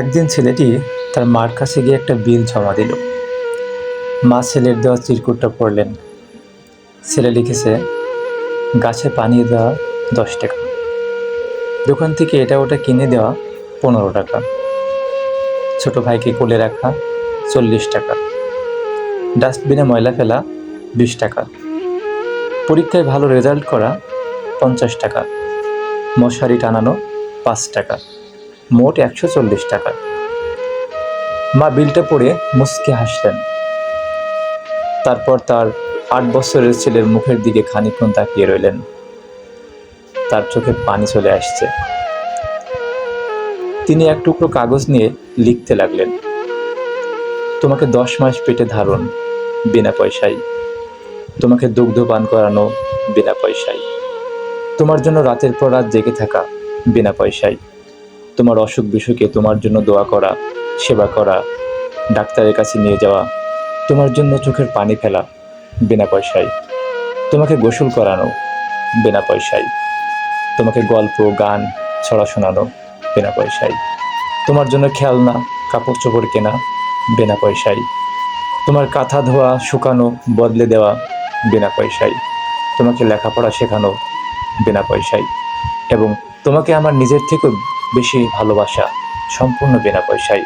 একদিন ছেলেটি তার মার কাছে গিয়ে একটা বিল জমা দিল। মা ছেলের দেওয়া চিরকুটটা পড়লেন। ছেলে লিখেছে, গাছে পানি দেওয়া দশ টাকা। দোকান থেকে এটা ওটা কিনে দেওয়া পনেরো টাকা। ছোট ভাইকে কোলে রাখা চল্লিশ টাকা। ডাস্টবিনে ময়লা ফেলা বিশ টাকা। পরীক্ষায় ভালো রেজাল্ট করা পঞ্চাশ টাকা। মশারি টানানো পাঁচ টাকা। মোট একশো চল্লিশ টাকা। মা বিলটা পড়ে মুচকে হাসলেন। তারপর তার আট বছরের ছেলের মুখের দিকে খানিকক্ষণ তাকিয়ে রইলেন। তার চোখে পানি চলে আসছে। তিনি এক টুকরো কাগজ নিয়ে লিখতে লাগলেন। তোমাকে দশ মাস পেটে ধারণ, বিনা পয়সায়। তোমাকে দুগ্ধ পান করানো, বিনা পয়সায়। তোমার জন্য রাতের পর রাত জেগে থাকা, বিনা পয়সায়। তোমার অসুখ বিসুখে তোমার জন্য দোয়া করা, সেবা করা, ডাক্তারের কাছে নিয়ে যাওয়া, তোমার জন্য চোখের পানি ফেলা, বিনা পয়সায়। তোমাকে গোসল করানো, বিনা পয়সায়। তোমাকে গল্প, গান, ছড়া শোনানো, বিনা পয়সায়। তোমার জন্য খেলনা, কাপড় চোপড় কেনা, বিনা পয়সায়। তোমার কাঁথা ধোয়া, শুকানো, বদলে দেওয়া, বিনা পয়সায়। তোমাকে লেখাপড়া শেখানো, বিনা পয়সায়। এবং তোমাকে আমার নিজের থেকেও বেশি ভালোবাসা সম্পূর্ণ বিনা পয়সায়।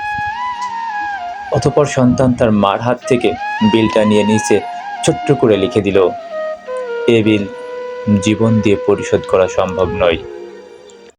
অতপর সন্তান তার মার হাত থেকে বিলটা নিয়ে নিচে ছোট্ট করে লিখে দিল, এ বিল জীবন দিয়ে পরিশোধ করা সম্ভব নয়।